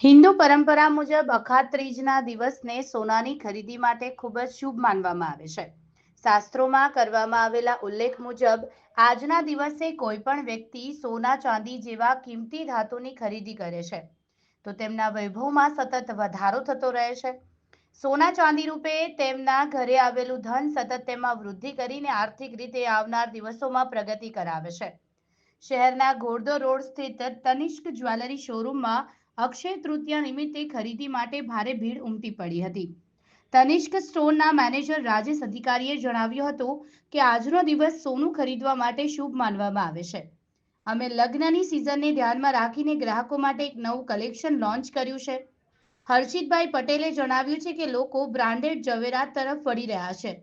હિન્દુ પરંપરા મુજબ અખાત દિવસને સોનાની ખરીદી માટે ખૂબ જ શુભ માનવામાં આવે છે. શાસ્ત્રોમાં કરવામાં આવેલા ઉલ્લેખ મુજબ, આજના દિવસે કોઈ પણ વ્યક્તિ સોના ચાંદી જેવા કિંમતી ધાતુની ખરીદી કરે છે. તો તેમના વૈભવમાં સતત વધારો થતો રહે છે. સોના ચાંદી રૂપે તેમના ઘરે આવેલું ધન સતત તેમાં વૃદ્ધિ કરીને આર્થિક રીતે આવનાર દિવસોમાં પ્રગતિ કરાવે છે. શહેરના ઘોડદો રોડ સ્થિત તનિષ્ક જ્વેલરી શોરૂમમાં અક્ષય તૃતીયા નિમિત્તે ખરીદી માટે ભારે ભીડ ઉમટી પડી હતી. તનિષ્ક સ્ટોરના મેનેજર રાજેશ અધિકારીએ જણાવ્યું હતું કે આજનો દિવસ સોનું ખરીદવા માટે શુભ માનવામાં આવે છે. અમે લગ્નની સિઝનને ધ્યાનમાં રાખીને ગ્રાહકો માટે એક નવું કલેક્શન લોન્ચ કર્યું છે. હર્ષિતભાઈ પટેલે જણાવ્યું છે કે લોકો બ્રાન્ડેડ ઝવેરાત તરફ વળી રહ્યા છે.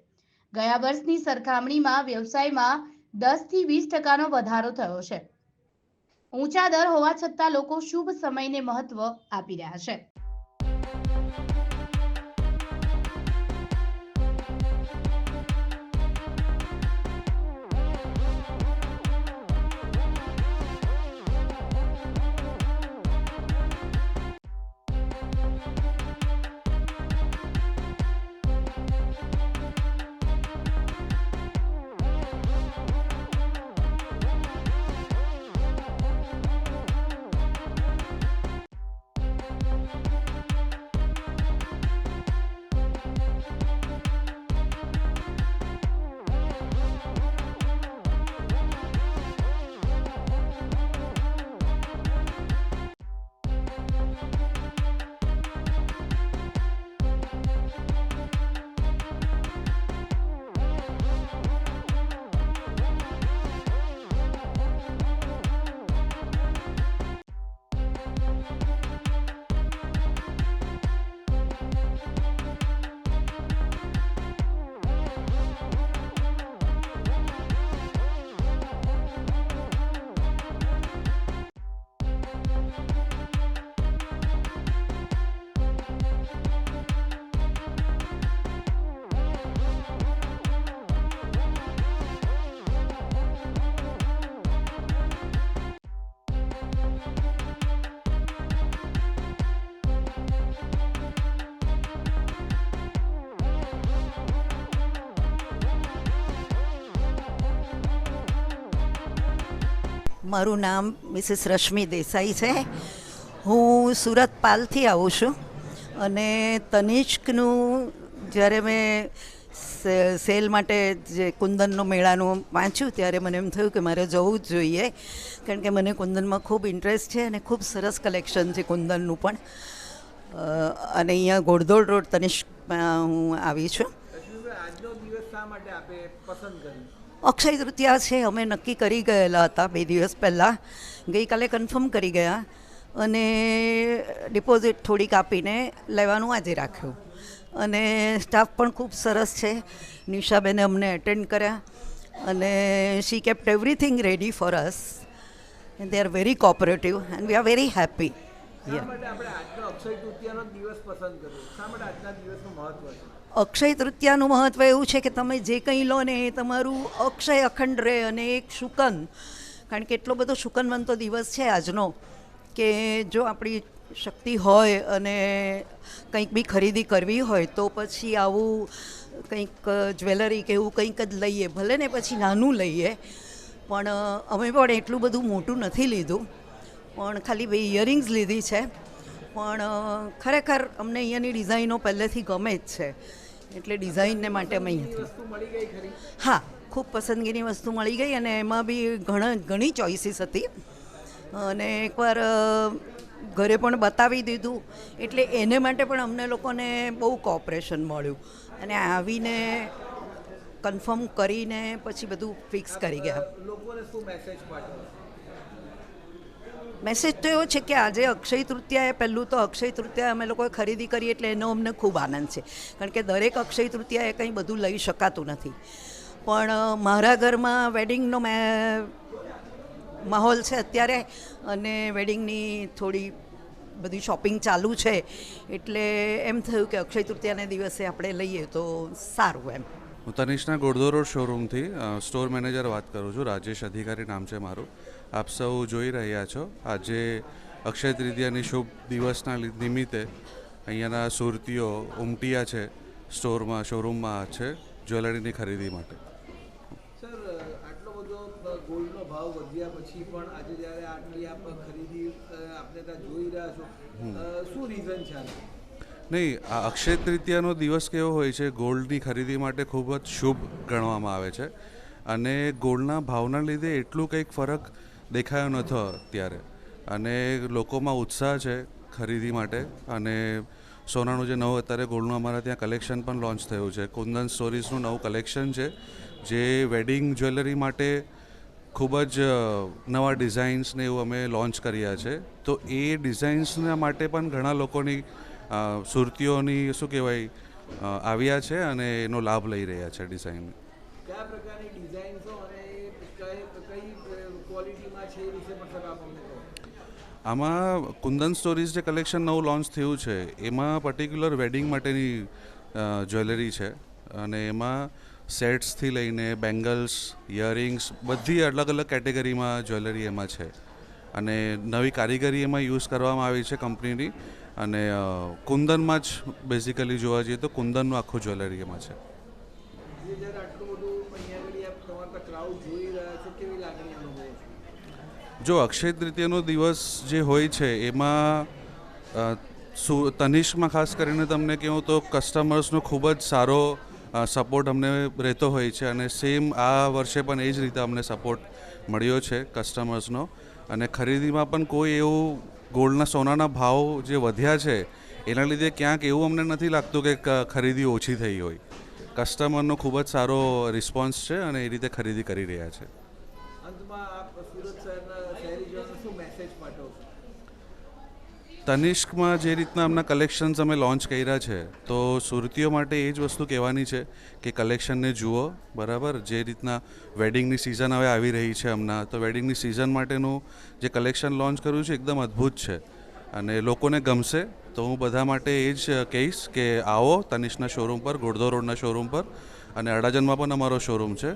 ગયા વર્ષની સરખામણીમાં વ્યવસાયમાં દસથી વીસ ટકાનો વધારો થયો છે. ઊંચા દર હોવા છતાં લોકો શુભ સમયને મહત્વ આપી રહ્યા છે. મારું નામ મિસિસ રશ્મિ દેસાઈ છે. હું સુરત પાલથી આવું છું અને તનિષ્કનું જ્યારે મેં સેલ માટે જે કુંદનનો મેળાનું વાંચ્યું ત્યારે મને એમ થયું કે મારે જવું જ જોઈએ, કારણ કે મને કુંદનમાં ખૂબ ઇન્ટરેસ્ટ છે અને ખૂબ સરસ કલેક્શન છે કુંદનનું પણ. અને અહીંયા ઘોડદોડ રોડ તનિષ્કમાં હું આવી છું. આજનો દિવસ શા માટે આપે પસંદ કર્યું? અક્ષય તૃતીયા છે, અમે નક્કી કરી ગયેલા હતા બે દિવસ પહેલાં. ગઈકાલે કન્ફર્મ કરી ગયા અને ડિપોઝિટ થોડીક આપીને લેવાનું આજે રાખ્યું. અને સ્ટાફ પણ ખૂબ સરસ છે. નિશાબેને અમને એટેન્ડ કર્યા અને she kept everything ready for us and they are very cooperative and we are very happy Akshay તૃતીયાનું મહત્ત્વ એવું છે કે તમે જે કંઈ લો ને એ તમારું અક્ષય અખંડ રહે અને એક શુકન કારણ કે એટલો બધો શુકનવંતો દિવસ છે આજનો કે જો આપણી શક્તિ હોય અને કંઈક બી ખરીદી કરવી હોય તો પછી આવું કંઈક જ્વેલરી કે એવું કંઈક જ લઈએ. ભલે ને પછી નાનું લઈએ. પણ અમે પણ એટલું બધું મોટું નથી લીધું. પણ ખાલી બે ઇયરિંગ્સ લીધી છે. પણ ખરેખર અમને અહીંયાની ડિઝાઇનો પહેલેથી ગમે જ છે. એટલે ડિઝાઇનને માટે અમે અહીંયાથી હા ખૂબ પસંદગીની વસ્તુ મળી ગઈ અને એમાં બી ઘણા ઘણી ચોઇસીસ હતી. અને એકવાર ઘરે પણ બતાવી દીધું. એટલે એને માટે પણ અમને લોકોને બહુ કોઓપરેશન મળ્યું. અને આવીને કન્ફર્મ કરીને પછી બધું ફિક્સ કરી ગયા. લોકોને શું મેસેજ પાઠવો મેસેજ તો એવો છે કે આજે અક્ષય તૃતીયાએ પહેલું તો અક્ષય તૃતીયા અમે લોકોએ ખરીદી કરી એટલે એનો અમને ખૂબ આનંદ છે. કારણ કે દરેક અક્ષય તૃતીયાએ કંઈ બધું લઈ શકાતું નથી. પણ મારા ઘરમાં વેડિંગનો મેં, માહોલ છે અત્યારે અને વેડિંગની થોડી બધી શોપિંગ ચાલુ છે એટલે એમ થયું કે અક્ષય તૃતીયાને દિવસે આપણે લઈએ તો સારું એમ. હું તનિષના રોડ શોરૂમથી સ્ટોર મેનેજર વાત કરું છું. રાજેશ અધિકારી નામ છે મારું. આપ સૌ જોઈ રહ્યા છો. આજે અક્ષય તૃતીયાની શુભ દિવસના નિમિત્તે અહીંયાના સુરતીઓ ઉમટ્યા છે સ્ટોરમાં શોરૂમમાં છે જ્વેલરીની ખરીદી માટે. સર આટલો બધો ગોલ્ડનો ભાવ વધ્યા પછી પણ આજે જ્યારે આટલી આપ ખરીદી ત્યાં જોઈ રહ્યા છો શું રીઝન છે નહીં આ અક્ષય તૃતીયાનો દિવસ કેવો હોય છે ગોલ્ડની ખરીદી માટે ખૂબ જ શુભ ગણવામાં આવે છે. અને ગોલ્ડના ભાવના લીધે એટલું કંઈક ફરક દેખાયો નહોતો અત્યારે. અને લોકોમાં ઉત્સાહ છે ખરીદી માટે. અને સોનાનું જે નવું અત્યારે ગોલ્ડનું અમારા ત્યાં કલેક્શન પણ લોન્ચ થયું છે. કુંદન સ્ટોરીઝનું નવું કલેક્શન છે, જે વેડિંગ જ્વેલરી માટે ખૂબ જ નવા ડિઝાઇન્સને એવું અમે લોન્ચ કર્યા છે. તો એ ડિઝાઇન્સના માટે પણ ઘણા લોકોની સુરતીઓની શું કહેવાય આવ્યા છે અને એનો લાભ લઈ રહ્યા છે ડિઝાઇન. કયા પ્રકારની ડિઝાઇન્સો અને કઈ ક્વોલિટીમાં છે એ વિશે પણ સર આપ કહો. આમાં કુંદન સ્ટોરીઝ જે કલેક્શન નવું લોન્ચ થયું છે, એમાં પર્ટિક્યુલર વેડિંગ માટેની જ્વેલરી છે અને એમાં સેટ્સથી લઈને બેંગલ્સ ઇયરિંગ્સ બધી અલગ અલગ કેટેગરીમાં જ્વેલરી એમાં છે. અને નવી કારીગરી એમાં યુઝ કરવામાં આવી છે કંપનીની અને કુંદનમાં જ બેઝિકલી જોવા જઈએ તો કુંદનનું આખું જ્વેલરી એમાં છે. જે અક્ષય તૃતીયનો દિવસ જે હોય છે, એમાં તનિષ્કમાં ખાસ કરીને તમને કહું તો કસ્ટમર્સનો ખૂબ જ સારો સપોર્ટ અમને રહેતો હોય છે અને સેમ આ વર્ષે પણ એ જ રીતે અમને સપોર્ટ મળ્યો છે કસ્ટમર્સનો અને ખરીદીમાં પણ કોઈ એવું ગોલ્ડના સોનાના ભાવ જે વધ્યા છે, એના લીધે ક્યાંક એવું અમને નથી લાગતું કે, ખરીદી ઓછી થઈ હોય. કસ્ટમરનો ખૂબ જ સારો રિસ્પોન્સ છે અને એ રીતે ખરીદી કરી રહ્યા છે. તનિષ્કમાં જે રીતના હમણાં કલેક્શન્સ અમે લોન્ચ કર્યા છે તો સુરતીઓ માટે એ જ વસ્તુ કહેવાની છે કે કલેક્શનને જુઓ બરાબર? જે રીતના વેડિંગની સિઝન હવે આવી રહી છે હમણાં તો વેડિંગની સિઝન માટેનું જે કલેક્શન લોન્ચ કર્યું છે એકદમ અદ્ભુત છે. અને લોકોને ગમશે, તો હું બધા માટે એ જ કહીશ કે આવો તનિષ્કના શોરૂમ પર ગોળધો રોડના શોરૂમ પર અને અડાજનમાં પણ અમારો શોરૂમ છે.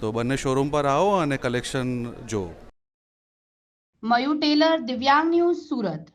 તો બંને શોરૂમ પર આવો અને કલેક્શન જુઓ. મયુ ટેલર, દિવ્યાંગ ન્યૂઝ સુરત.